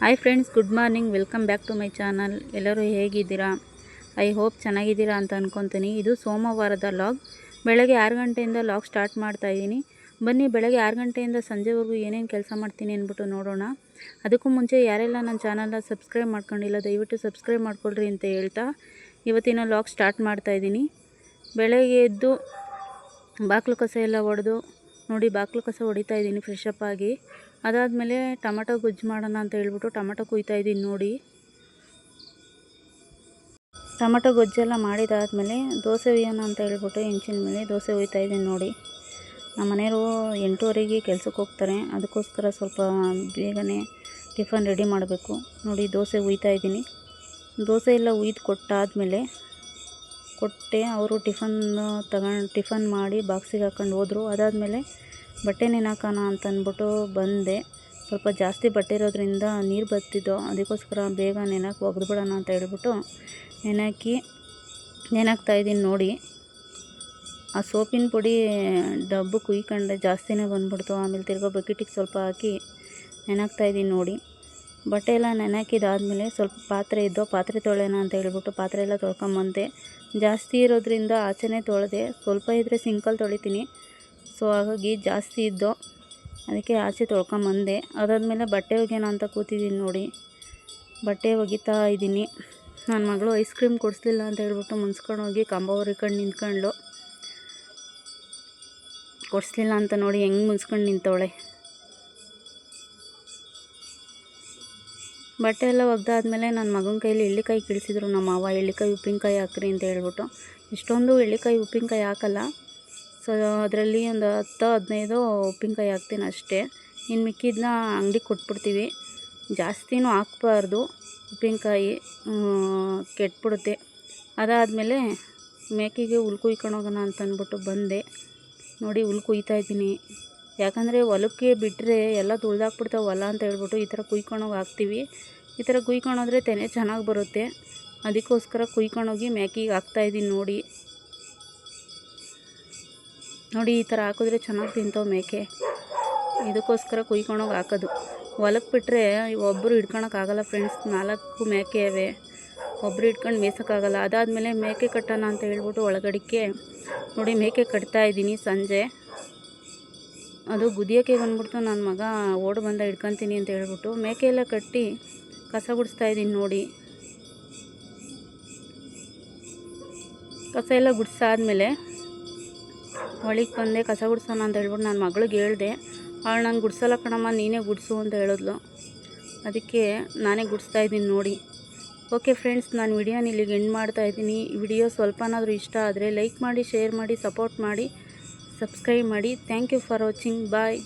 Hi friends good morning welcome back to my channel ಎಲ್ಲರೂ ಹೇಗಿದ್ದೀರಾ? I hope ಚೆನ್ನಾಗಿದ್ದೀರಾ ಅಂತ ಅಂದ್ಕೊತೀನಿ ಇದು ಸೋಮವಾರದ ಲಾಗ್ ಬೆಳಗ್ಗೆ ಆರು ಗಂಟೆಯಿಂದ ಲಾಗ್ ಸ್ಟಾರ್ಟ್ ಮಾಡ್ತಾ ಇದ್ದೀನಿ. ಬನ್ನಿ, ಬೆಳಗ್ಗೆ ಆರು ಗಂಟೆಯಿಂದ ಸಂಜೆವರೆಗೂ ಏನೇನು ಕೆಲಸ ಮಾಡ್ತೀನಿ ಅಂದ್ಬಿಟ್ಟು ನೋಡೋಣ. ಅದಕ್ಕೂ ಮುಂಚೆ ಯಾರೆಲ್ಲ ನನ್ನ ಚಾನಲ್ನ ಸಬ್ಸ್ಕ್ರೈಬ್ ಮಾಡ್ಕೊಂಡಿಲ್ಲ, ದಯವಿಟ್ಟು ಸಬ್ಸ್ಕ್ರೈಬ್ ಮಾಡ್ಕೊಳ್ರಿ ಅಂತ ಹೇಳ್ತಾ ಇವತ್ತಿನ ಲಾಗ್ ಸ್ಟಾರ್ಟ್ ಮಾಡ್ತಾ ಇದ್ದೀನಿ. ಬೆಳಗ್ಗೆ ಎದ್ದು ಬಾಗಿಲು ಕಸ ಎಲ್ಲ ಒಡೆದು ನೋಡಿ ಬಾಗಿಲು ಕಸ ಹೊಡಿತಾ ಇದ್ದೀನಿ ಫ್ರೆಶ್ ಅಪ್ ಆಗಿ. ಅದಾದಮೇಲೆ ಟೊಮಟೊ ಗೊಜ್ಜು ಮಾಡೋಣ ಅಂತ ಹೇಳ್ಬಿಟ್ಟು ಟೊಮಟೊ ಕುಯ್ತಾ ಇದ್ದೀನಿ ನೋಡಿ. ಟೊಮಟೊ ಗೊಜ್ಜೆಲ್ಲ ಮಾಡಿದಾದಮೇಲೆ ದೋಸೆ ಹುಯ್ಯೋಣ ಅಂತ ಹೇಳ್ಬಿಟ್ಟು ಹೆಂಚಿನ ಮೇಲೆ ದೋಸೆ ಹುಯ್ತಾ ಇದ್ದೀನಿ ನೋಡಿ. ನಮ್ಮ ಮನೆಯವರು ಎಂಟೂವರೆಗೆ ಕೆಲ್ಸಕ್ಕೆ ಹೋಗ್ತಾರೆ. ಅದಕ್ಕೋಸ್ಕರ ಸ್ವಲ್ಪ ಬೇಗನೆ ಟಿಫನ್ ರೆಡಿ ಮಾಡಬೇಕು. ನೋಡಿ ದೋಸೆ ಹುಯ್ತಾ ಇದ್ದೀನಿ. ದೋಸೆ ಎಲ್ಲ ಹುಯ್ದು ಕೊಟ್ಟಾದಮೇಲೆ ಕೊಟ್ಟೆ ಅವರು ಟಿಫನ್ ತಗೊಂಡು ಟಿಫನ್ ಮಾಡಿ ಬಾಕ್ಸಿಗೆ ಹಾಕೊಂಡು ಹೋದರು. ಅದಾದಮೇಲೆ ಬಟ್ಟೆ ನೆನಾಕೋಣ ಅಂತ ಅಂದ್ಬಿಟ್ಟು ಬಂದೆ. ಸ್ವಲ್ಪ ಜಾಸ್ತಿ ಬಟ್ಟೆ ಇರೋದ್ರಿಂದ ನೀರು ಬತ್ತಿದ್ದು ಅದಕ್ಕೋಸ್ಕರ ಬೇಗ ನೆನಕ್ಕೆ ಒಗೆದ್ಬಿಡೋಣ ಅಂತ ಹೇಳ್ಬಿಟ್ಟು ನೆನಕಿ ನೆನಾಕ್ತಾಯಿದ್ದೀನಿ ನೋಡಿ. ಆ ಸೋಪಿನ ಪುಡಿ ಡಬ್ಬು ಕುಯ್ಕೊಂಡೆ ಜಾಸ್ತಿನೇ ಬಂದ್ಬಿಡ್ತು. ಆಮೇಲೆ ತಿರ್ಗೋ ಬಕೆಟಿಗೆ ಸ್ವಲ್ಪ ಹಾಕಿ ನೆನಾಕ್ತಾಯಿದ್ದೀನಿ ನೋಡಿ. ಬಟ್ಟೆ ಎಲ್ಲ ನೆನಕಿದಾದಮೇಲೆ ಸ್ವಲ್ಪ ಪಾತ್ರೆ ಇದ್ದೋ ಪಾತ್ರೆ ತೊಳೆಯೋಣ ಅಂತ ಹೇಳ್ಬಿಟ್ಟು ಪಾತ್ರೆ ಎಲ್ಲ ತೊಳ್ಕೊಂಬಂದೆ. ಜಾಸ್ತಿ ಇರೋದ್ರಿಂದ ಆಚೆನೇ ತೊಳೆದೆ. ಸ್ವಲ್ಪ ಇದ್ದರೆ ಸಿಂಕಲ್ಲಿ ತೊಳಿತೀನಿ. ಸೊ ಹಾಗಾಗಿ ಜಾಸ್ತಿ ಇದ್ದು ಅದಕ್ಕೆ ಆಚೆ ತೊಳ್ಕೊಂಬಂದೆ ಅದಾದಮೇಲೆ ಬಟ್ಟೆ ಒಗೆಯೋಣ ಅಂತ ಕೂತಿದ್ದೀನಿ ನೋಡಿ. ಬಟ್ಟೆ ಒಗಿತಾ ಇದ್ದೀನಿ. ನನ್ನ ಮಗಳು ಐಸ್ ಕ್ರೀಮ್ ಕೊಡಿಸ್ಲಿಲ್ಲ ಅಂತ ಹೇಳ್ಬಿಟ್ಟು ಮುನ್ಸ್ಕೊಂಡು ಹೋಗಿ ಕಂಬ ಹೊರಿಕೊಂಡು ನಿಂತ್ಕೊಂಡ್ಳು. ಕೊಡಿಸ್ಲಿಲ್ಲ ಅಂತ ನೋಡಿ ಹೆಂಗೆ ಮುನ್ಸ್ಕೊಂಡು ನಿಂತವಳೆ. ಬಟ್ಟೆ ಎಲ್ಲ ಒಗ್ದಾದ್ಮೇಲೆ ನನ್ನ ಮಗನ ಕೈಲಿ ಎಳ್ಳಿಕಾಯಿ ಕಿಳಿಸಿದ್ರು. ನಮ್ಮ ಮಾವ ಎಳ್ಳಿಕಾಯಿ, ಉಪ್ಪಿನಕಾಯಿ ಹಾಕ್ರಿ ಅಂತ ಹೇಳ್ಬಿಟ್ಟು. ಇಷ್ಟೊಂದು ಎಳ್ಳಿಕಾಯಿ, ಉಪ್ಪಿನಕಾಯಿ ಹಾಕಲ್ಲ. ಸೊ ಅದರಲ್ಲಿ ಒಂದು ಹತ್ತು, ಹದಿನೈದು ಉಪ್ಪಿನಕಾಯಿ ಹಾಕ್ತೀನಿ ಅಷ್ಟೇ. ಇನ್ನು ಮಿಕ್ಕಿದ್ದನ್ನ ಅಂಗ್ಡಿಗೆ ಕೊಟ್ಬಿಡ್ತೀವಿ. ಜಾಸ್ತಿನೂ ಹಾಕ್ಬಾರ್ದು. ಉಪ್ಪಿನಕಾಯಿ ಕೆಟ್ಬಿಡುತ್ತೆ. ಅದಾದಮೇಲೆ ಮೇಕೆಗೆ ಹುಲ್ ಕುಯ್ಕೊಂಡು ಹೋಗೋಣ ಅಂತ ಅಂದ್ಬಿಟ್ಟು ಬಂದೆ. ನೋಡಿ ಹುಲ್ ಕುಯ್ತಾ ಇದ್ದೀನಿ. ಯಾಕಂದರೆ ಹೊಲಕ್ಕೆ ಬಿಟ್ಟರೆ ಎಲ್ಲ ತುಳ್ದಾಕ್ಬಿಡ್ತಾವೆ ಹೊಲ ಅಂತ ಹೇಳ್ಬಿಟ್ಟು ಈ ಥರ ಕುಯ್ಕೊಂಡೋಗಿ ಹಾಕ್ತೀವಿ. ಈ ಥರ ಕುಯ್ಕೊಂಡೋದ್ರೆ ತೆನೆ ಚೆನ್ನಾಗಿ ಬರುತ್ತೆ. ಅದಕ್ಕೋಸ್ಕರ ಕುಯ್ಕೊಂಡೋಗಿ ಮೇಕೆಗೆ ಹಾಕ್ತಾಯಿದ್ದೀನಿ ನೋಡಿ. ನೋಡಿ, ಈ ಥರ ಹಾಕಿದ್ರೆ ಚೆನ್ನಾಗಿ ತಿಂತಾವೆ ಮೇಕೆ. ಇದಕ್ಕೋಸ್ಕರ ಕುಯ್ಕೊಳೋಗಿ ಹಾಕೋದು. ಹೊಲಕ್ಕೆ ಬಿಟ್ಟರೆ ಒಬ್ಬರು ಹಿಡ್ಕೊಳಕ್ಕಾಗಲ್ಲ ಫ್ರೆಂಡ್ಸ್ ನಾಲ್ಕು ಮೇಕೆ ಇವೆ. ಒಬ್ಬರು ಹಿಡ್ಕೊಂಡು ಮೇಯ್ಸೋಕ್ಕಾಗಲ್ಲ. ಅದಾದಮೇಲೆ ಮೇಕೆ ಕಟ್ಟೋಣ ಅಂತ ಹೇಳ್ಬಿಟ್ಟು ಒಳಗಡಿಕೆ ನೋಡಿ, ಮೇಕೆ ಕಟ್ತಾ ಇದ್ದೀನಿ ಸಂಜೆ. ಅದು ಗುದಿಯೋಕ್ಕೆ ಬಂದ್ಬಿಡ್ತು. ನನ್ನ ಮಗ ಓಡು ಬಂದ ಹಿಡ್ಕೊತೀನಿ ಅಂತ ಹೇಳ್ಬಿಟ್ಟು ಮೇಕೆ ಎಲ್ಲ ಕಟ್ಟಿ ಕಸ ಗುಡಿಸ್ತಾ ಇದ್ದೀನಿ ನೋಡಿ. ಕಸ ಎಲ್ಲ ಗುಡಿಸಾದ್ಮೇಲೆ ಒಳಗೆ ಬಂದೆ, ಕಸ ಗುಡ್ಸೋಣ ಅಂತ ಹೇಳ್ಬಿಟ್ಟು ನನ್ನ ಮಗಳಿಗೆ ಹೇಳಿದೆ. ಅವಳು ನಂಗೆ ಗುಡ್ಸಲ್ಲ ಕಣಮ್ಮ, ನೀನೇ ಗುಡಿಸು ಅಂತ ಹೇಳಿದ್ಲು. ಅದಕ್ಕೆ ನಾನೇ ಗುಡಿಸ್ತಾ ಇದ್ದೀನಿ ನೋಡಿ. ಓಕೆ ಫ್ರೆಂಡ್ಸ್, ನಾನು ವಿಡಿಯೋನ ಇಲ್ಲಿಗೆ ಎಂಡ್ ಮಾಡ್ತಾ ಇದ್ದೀನಿ. ವಿಡಿಯೋ ಸ್ವಲ್ಪನಾದರೂ ಇಷ್ಟ ಆದರೆ ಲೈಕ್ ಮಾಡಿ, ಶೇರ್ ಮಾಡಿ, ಸಪೋರ್ಟ್ ಮಾಡಿ, ಸಬ್ಸ್ಕ್ರೈಬ್ ಮಾಡಿ. Thank you for watching. Bye.